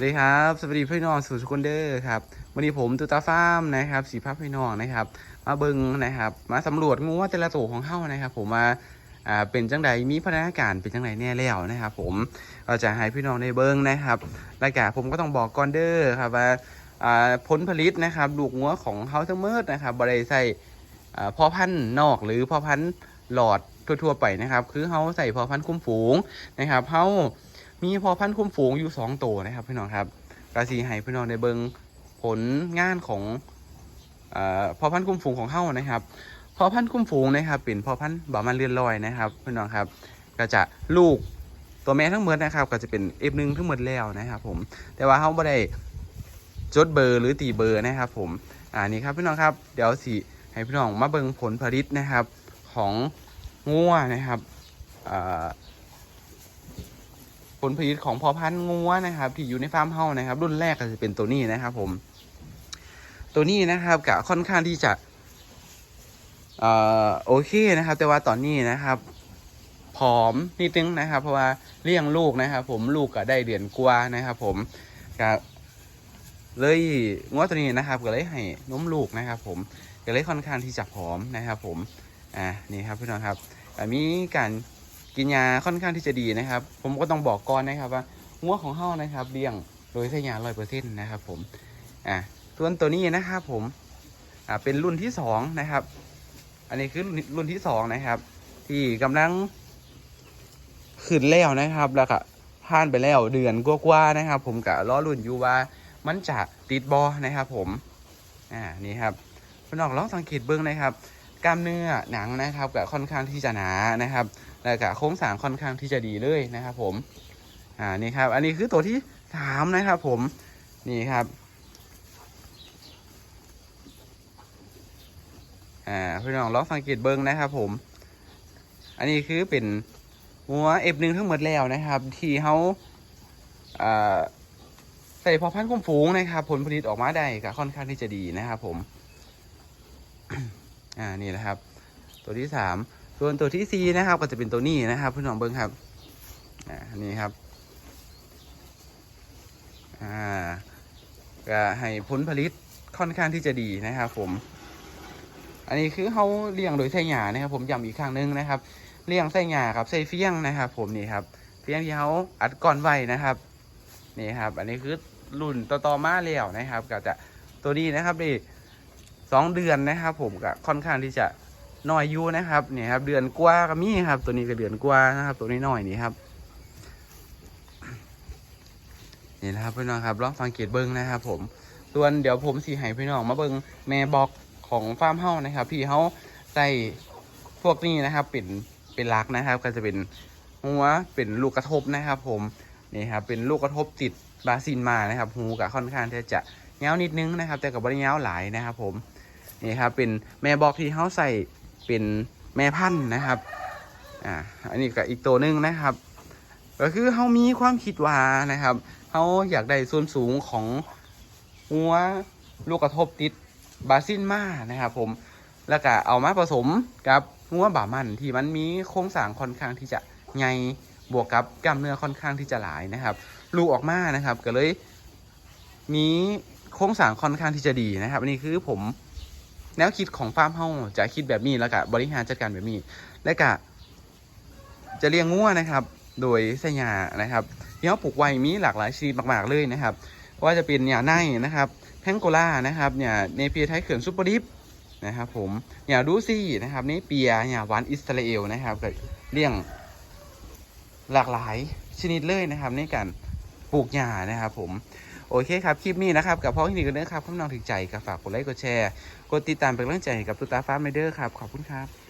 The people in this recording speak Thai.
วัสดีครับ สวัสดีพี่น้องสู่สกุลเดอร์ครับวันนี้ผมตุตาฟาร์มนะครับ สีภาพพี่น้องนะครับ มาเบิงนะครับ มาสำรวจงูว่าแต่ละตัวของเฮ้านะครับ ผมมาอ่าเป็นจังใดมีพัฒนาการเป็นจังใดแน่แล้วนะครับ ผมเราจะให้พี่น้องได้เบิงนะครับและกะผมก็ต้องบอกก่อนเด้อครับว่าอ่าผลผลิตนะครับลูกงัวของเฮาทั้งเมิดนะครับบริใส่อ่าพ่อพันธุ์นอกหรือพ่อพันธุ์หลอดทั่วๆไปนะครับ คือเฮาใส่พ่อพันธุ์คุ้มฝูงนะครับเฮา มีพอพันธุ์คุ้มฝูงอยู่สองตัวนะครับพี่น้องครับกาสีให้พี่น้องได้เบิงผลงานของอ่อพอพันธุ์คุ้มฝูงของเฮ้านะครับพอพันธุ์คุ้มฝูงนะครับเป็นพอพันธุ์บามันเรียนลอยนะครับพี่น้องครับ ก็จะลูกตัวแม่ทั้งหมดนะครับ ก็จะเป็นเอฟหนึ่งทั้งหมดแล้วนะครับ ผมแต่ว่าเขาไม่ได้จดเบอร์หรือตีเบอร์นะครับ ผมอ่านี่ครับพี่น้องครับเดี๋ยวสิให้พี่น้องมาเบิงผลผลิตนะครับของงัวนะครับอ่า ผลผลิตของพอพันธุ์งัวนะครับ ที่อยู่ในฟาร์มเฮานะครับ รุ่นแรกก็จะเป็นตัวนี้นะครับ ผม ตัวนี้นะครับกะค่อนข้างที่จะเอ่อโอเคนะครับ แต่ว่าตอนนี้นะครับผอมนิดนึงนะครับ เพราะว่าเลี้ยงลูกนะครับ ผมลูกก็ได้เดือนกว่านะครับ ผมก็เลยงัวตัวนี้นะครับ ก็เลยให้นมลูกนะครับ ผมก็เลยค่อนข้างที่จะผอมนะครับ ผมอ่านี่ครับพี่น้องครับมีการ กินยาค่อนข้างที่จะดีนะครับ ผมก็ต้องบอกก่อนนะครับว่างัวของเฮานะครับเลี้ยงโดยใช้ยาร้อยเปอร์เซ็นต์นะครับ ผมอะส่วนตัวนี้นะครับผมอ่าเป็นรุ่นที่สองนะครับ อันนี้คือรุ่นที่สองนะครับ ที่กำลังขึ้นแล้วนะครับแล้วก็ผ่านไปแล้วเดือนกว่าๆนะครับ ผมกะล้อรุ่นอยู่ว่ามันจะติดบอนะครับ ผมอ่านี่ครับพี่น้องลองสังเกตเบื้องนะครับ กล้ามเนื้อหนังนะครับก็ค่อนข้างที่จะหนานะครับ แล้วก็โครงสร้างค่อนข้างที่จะดีเลยนะครับ ผม อ่านี่ครับ อันนี้คือตัวที่สามนะครับ ผมนี่ครับอ่าพี่น้องลองสังเกตเบิ้งนะครับ ผม อันนี้คือเป็นหัวเอฟหนึ่งทั้งหมดแล้วนะครับ ที่เขาอ่าใส่พอพันธุ์คุ้มฝูงนะครับ ผลผลิตออกมาได้ก็ค่อนข้างที่จะดีนะครับ ผม อ่านี่นะครับ ตัวที่สาม ส่วนตัวที่ 4 นะครับ ก็จะเป็นตัวนี้นะครับพี่น้องเบิ้งครับอ่านี่ครับอ่าก็ให้ผลผลิตค่อนข้างที่จะดีนะครับผม อันนี้คือเขาเลี้ยงโดยไส้หยานะครับ ผมย้ำอีกครั้งหนึงนะครับเลี้ยงไส้หยากับไส้เฟี้ยงนะครับ ผมนี่ครับเฟี้ยงที่เขาอัดก่อนไว้นะครับนี่ครับ อันนี้คือรุ่นต่อๆมาแล้วนะครับ ก็จะตัวนี้นะครับนี่สองเดือนนะครับ ผมก็ค่อนข้างที่จะ น้อยอยู่นะครับเนี่ยครับ เดือนกว่าก็มีครับ ตัวนี้ก็เดือนกว่านะครับ ตัวนี้น้อยนี่ครับนี่นะครับพี่น้องครับลองสังเกตเบิ้งนะครับ ผมส่วนเดี๋ยวผมสีให้พี่น้องมาเบิ้งแม่บอกของฟาร์มเฮ้านะครับ ที่เขาใส่พวกนี้นะครับ เป็นเป็นลักนะครับ ก็จะเป็นหัวเป็นลูกกระทบนะครับ ผมนี่ครับเป็นลูกกระทบติดบาซินมานะครับหูกับค่อนข้างที่จะเงานิดนึงนะครับ แต่กับบริเงาหลายนะครับ ผมนี่ครับเป็นแม่บอกที่เขาใส่ เป็นแม่พันธุ์นะครับ อ่า อันนี้ก็อีกตัวหนึ่งนะครับ ก็คือเขามีความคิดว่านะครับเขาอยากได้ส่วนสูงของหัวลูกกระทบติดบาซินมานะครับ ผม แล้วก็เอามาผสมกับหัวบามันที่มันมีโครงสร้างค่อนข้างที่จะใหญ่บวกกับกล้ามเนื้อค่อนข้างที่จะหลายนะครับ ลูกออกมานะครับ ก็เลยมีโครงสร้างค่อนข้างที่จะดีนะครับ อันนี้คือผม แนวคิดของฟาร์มเฮาจะคิดแบบนี้แล้วก็บริหารจัดการแบบนี้ และก็จะเลี้ยงงัวนะครับ โดยไสยานะครับที่เขาปลูกไว้มีหลากหลายชนิดมากๆเลยนะครับว่าจะเป็นหญ้าในนะครับแพงโกล่านะครับหญ้าเนเปียไทยเขื่อนซุปเปอร์ดิฟนะครับผมหญ้าดูซี่นะครับเนเปียหญ้าวานอิสราเอลนะครับก็เลี้ยงหลากหลายชนิดเลยนะครับในการปลูกหญ้านะครับผม โอเคครับ คลิปนี้นะครับ กับพ่อที่นี่กันเด้อครับคุณน้องถึงใจก็ฝากกดไลค์กดแชร์ กดติดตามเป็นกำลังใจให้กับตุ๊ตาฟ้าไมเดอร์ครับ ขอบคุณครับ